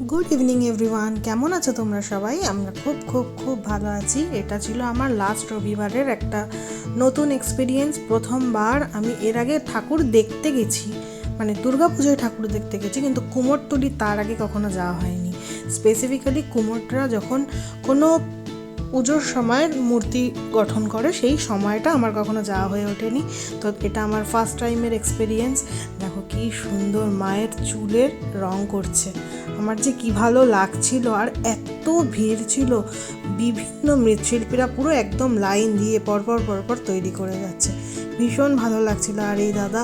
Good evening everyone কেমন আছো তোমরা সবাই? আমরা খুব খুব খুব ভালো আছি। এটা ছিল আমার লাস্ট রবিবারের একটা নতুন এক্সপিরিয়েন্স প্রথমবার আমি এর আগে ঠাকুর দেখতে গেছি। মানে দুর্গাপুজোয় ঠাকুর দেখতে গেছি, কিন্তু কুমোরটুলি তার আগে কখনো যাওয়া হয়নি। স্পেসিফিক্যালি কুমোররা যখন কোনো পুজোর সময় মূর্তি গঠন করে, সেই সময়টা আমার কখনো যাওয়া হয়ে ওঠেনি। তো এটা আমার ফার্স্ট টাইমের এক্সপিরিয়েন্স দেখো কি সুন্দর মায়ের চুলের রং করছে। আমার যে কি ভালো লাগছিল আর এত ভিড় ছিল, বিভিন্ন মৃৎশিল্পীরা পুরো একদম লাইন দিয়ে পরপর পরপর তৈরি করে যাচ্ছে। ভীষণ ভালো লাগছিল আর এই দাদা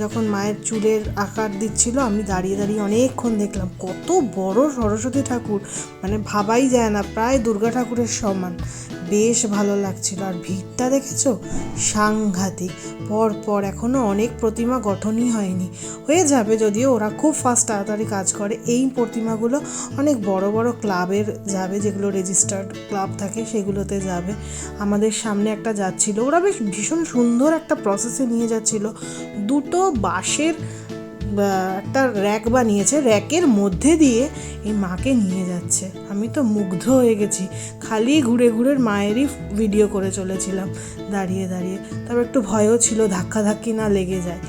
যখন মায়ের চুলের আকার দিচ্ছিল, আমি দাঁড়িয়ে দাঁড়িয়ে অনেকক্ষণ দেখলাম, কত বড় সরস্বতী ঠাকুর মানে ভাবাই যায় না, প্রায় দুর্গা ঠাকুরের সমান। বেশ ভালো লাগছিল। আর ভিড়টা দেখেছ? সাংঘাতিক। পর পর এখনও অনেক প্রতিমা গঠনই হয়নি। হয়ে যাবে যদিও ওরা খুব ফাস্ট তাড়াতাড়ি কাজ করে। এই প্রতিমাগুলো অনেক বড় বড় ক্লাবের যাবে, যেগুলো রেজিস্টার্ড ক্লাব থাকে, সেগুলোতে যাবে। আমাদের সামনে একটা যাচ্ছিল। ওরা বেশ ভীষণ সুন্দর একটা প্রসেসে নিয়ে যাচ্ছিল। দুটো বাঁশের একটা র্যাক বানিয়েছে, র্যাকের মধ্যে দিয়ে এই মাকে নিয়ে যাচ্ছে। আমি তো মুগ্ধ হয়ে গেছি। খালি ঘুরে ঘুরে মায়েরই ভিডিও করে চলেছিলাম, দাঁড়িয়ে দাঁড়িয়ে। তারপর একটু ভয়ও ছিল ধাক্কাধাক্কি না লেগে যায়।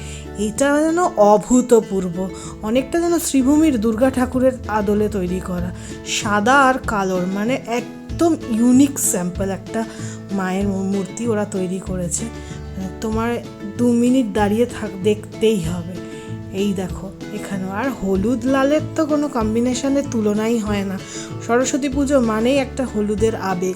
এটা যেন অভূতপূর্ব, অনেকটা যেন শ্রীভূমির দুর্গা ঠাকুরের আদলে তৈরি করা। সাদা আর কালোর মানে একদম ইউনিক স্যাম্পল একটা মায়ের মূর্তি ওরা তৈরি করেছে। তোমার দু মিনিট দাঁড়িয়ে থাক, দেখতেই হবে। এই দেখো এখানেও আর হলুদ লালের তো কোনো কম্বিনেশনের তুলনাই হয় না। সরস্বতী পুজো মানেই একটা হলুদের আবেগ।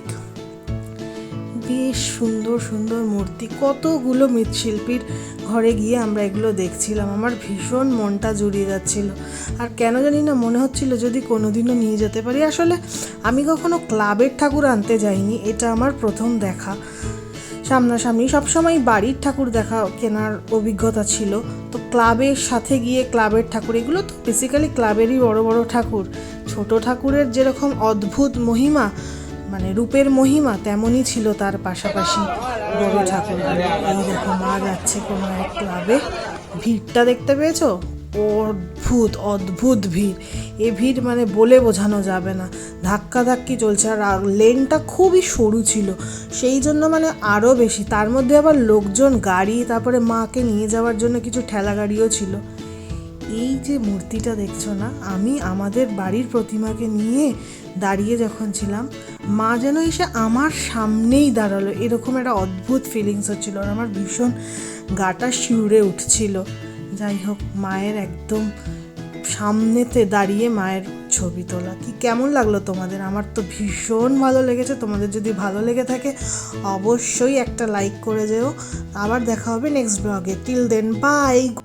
বেশ সুন্দর সুন্দর মূর্তি, কতগুলো মৃৎশিল্পীর ঘরে গিয়ে আমরা এগুলো দেখছিলাম। আমার ভীষণ মনটা জুড়িয়ে যাচ্ছিল। আর কেন জানি না মনে হচ্ছিল যদি কোনোদিনও নিয়ে যেতে পারি। আসলে আমি কখনো ক্লাবের ঠাকুর আনতে যাইনি, এটা আমার প্রথম দেখা। সামনাসামনি সবসময় বাড়ির ঠাকুর দেখা কেনার অভিজ্ঞতা ছিল। তো ক্লাবের সাথে গিয়ে ক্লাবের ঠাকুর, এগুলো তো বেসিক্যালি ক্লাবেরই বড় বড় ঠাকুর। ছোট ঠাকুরের যেরকম অদ্ভুত মহিমা মানে রূপের মহিমা, তেমনই ছিল তার পাশাপাশি বড় ঠাকুর। এই দেখো, মা যাচ্ছে কোনো এক ক্লাবে। ভিড়টা দেখতে পেয়েছ? অদ্ভুত অদ্ভুত ভিড়। এ ভিড় মানে বলে বোঝানো যাবে না। ধাক্কা ধাক্কি চলছে আর লেনটা খুবই সরু ছিল। সেই জন্য মানে আরও বেশি। তার মধ্যে আবার লোকজন, গাড়ি, তারপরে মাকে নিয়ে যাওয়ার জন্য কিছু ঠেলা গাড়িও ছিল। এই যে মূর্তিটা দেখছ না, আমি আমাদের বাড়ির প্রতিমাকে নিয়ে দাঁড়িয়ে যখন ছিলাম, মা যেন এসে আমার সামনেই দাঁড়াল। এরকম একটা অদ্ভুত ফিলিংস হচ্ছিল আর আমার ভীষণ গাটা শিউরে উঠছিল। যাই হোক, মায়ের একদম সামনেতে দাঁড়িয়ে মায়ের ছবি তোলা। কি কেমন লাগল তোমাদের? আমার তো ভীষণ ভালো লেগেছে। তোমাদের যদি ভালো লেগে থাকে, অবশ্যই একটা লাইক করে যেও। আবার দেখা হবে নেক্সট ব্লগে টিল দেন বাই